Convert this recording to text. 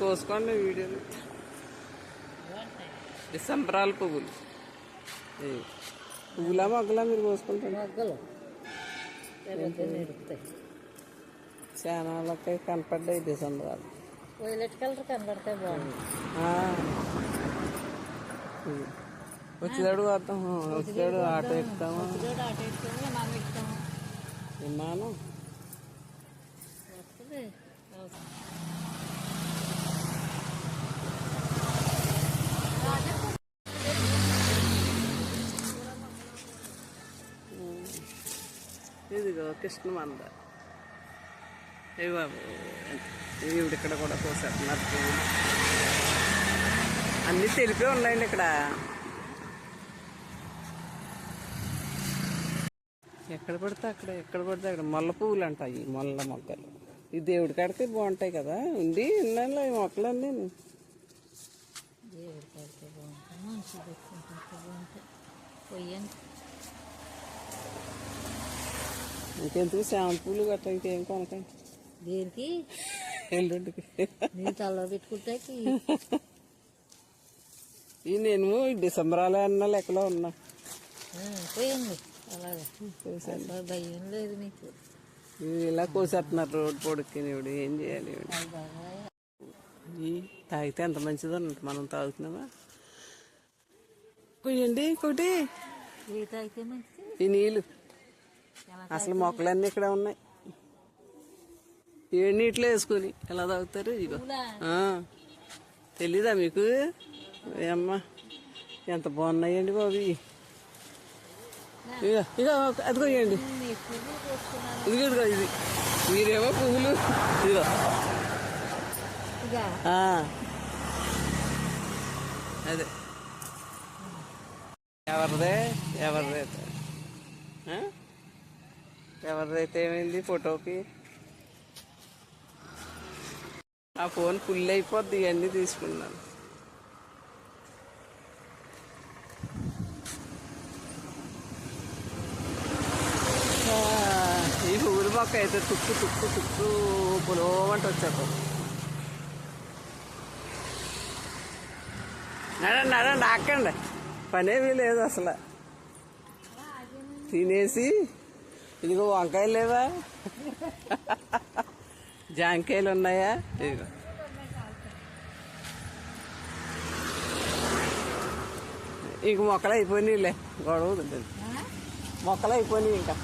తీసుకోండి వీడియోలు డిసెంబరాల పువ్వులు. పువ్వులా మొగ్గలా మీరు కోసుకుంటారు? మొగ్గలు. చాలా వాళ్ళకి కనపడ్డాయి డిసెంబరాలు వైలెట్ కలర్ కనబడితే బాగుంది. వచ్చేదాడు వద్దాం వచ్చేదాడు ఆటో ఎక్కుతాము? విమానం ఇదిగో కృష్ణమంద. ఏ బాబు ఈవిడ ఇక్కడ కూడా కోసేస్తున్నారు అన్నీ తెలిపే ఉన్నాయండి ఇక్కడ. ఎక్కడ పడితే అక్కడ ఎక్కడ పడితే అక్కడ. మొల్ల పువ్వులు అంటాయి మొల్ల మొక్కలు ఈ దేవుడి కాడితే బాగుంటాయి కదా. ఉండి ఇన్నాళ్ళు ఈ మొక్కలన్నీ. దేవుడి కడితే బాగుంటాయి. మనుషులు పెట్టుకుంటే బాగుంటాయి. ఇంకెందుకు శాంపూలు గట్రా ఇంకేం కొనకండి. దేనికి? ఎల్లుండికి నీ తలలో పెట్టుకుంటే ఈ నేను డిసెంబరాలు అన్న లెక్కలో ఉన్నా. పోయండి అలాగే. భయం లేదు నీకు. ఇలా కోసేస్తున్నారు రోడ్డు పొడుక్కి ఇప్పుడు ఏం చేయాలి ఇవిడ? ఈ తాగితే ఎంత మంచిదో అన్నట్టు మనం తాగుతున్నామా? పోయండి ఇంకోటి. తాగితే మంచిది? ఈ నీళ్ళు. అసలు మొక్కలన్నీ ఇక్కడ ఉన్నాయి. ఏడు నీటిలో వేసుకొని ఎలా తాగుతారు ఇగో తెలీదా మీకు? అమ్మా ఎంత బాగున్నాయండి బాబు ఇవి. ఇగో ఇగో అదిగో ఇదిగో ఇది. మీరేమో పువ్వులు. ఇదిగో. అదే. ఎవరిదే? ఎవరిదే? ఎవరిదైతే ఏమైంది ఫోటోకి? ఆ ఫోన్ ఫుల్ అయిపోద్ది ఇవన్నీ తీసుకున్నాను ఈ పువ్వుల మొక్క అయితే తుక్కు తుక్కు తుక్కు పొలవంట వచ్చాక నడండి నడండి ఆకండి పనేమీ లేదు అసలు. తినేసి ఇదిగో వంకాయలు లేవా? జాంకాయలు ఉన్నాయా? ఇదిగో. ఇంక మొక్కలు అయిపోయినాయిలే. గొడవ మొక్కలు అయిపోయినాయి ఇంకా.